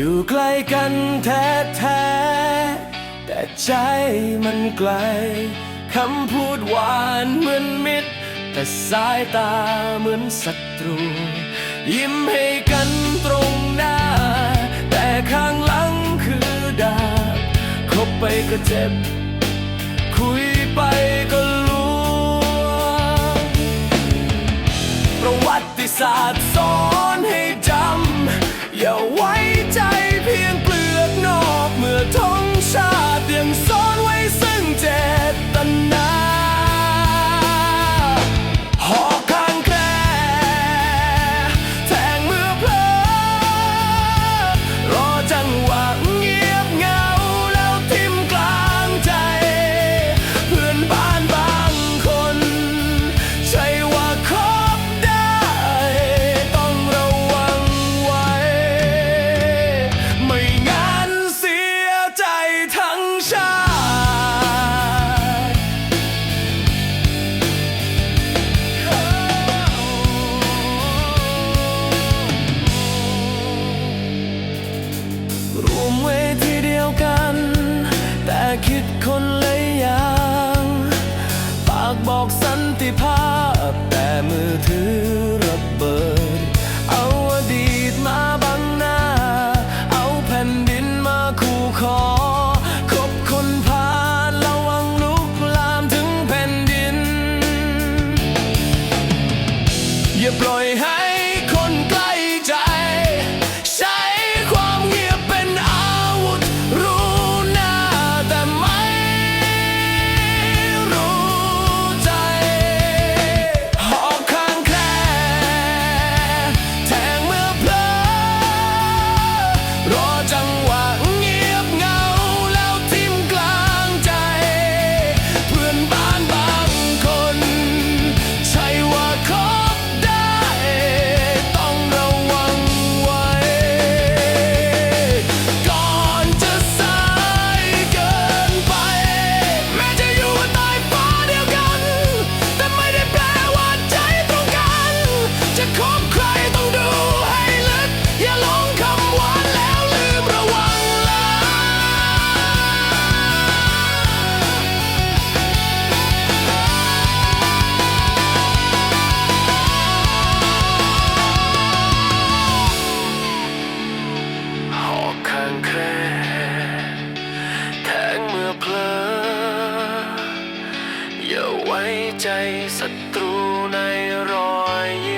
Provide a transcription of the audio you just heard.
อยู่ใกล้กันแท้แท้แต่ใจมันไกล คำพูดหวานเหมือนมิตร แต่สายตาเหมือนศัตรู ยิ้มให้กันตรงหน้า แต่ข้างหลังคือดาบคบไปก็เจ็บ คุยไปก็รู้ประวัติศาสตร์างแครแทงเมื่อเพลอ อย่าไว้ใจศัตรูในรอยยิ้ม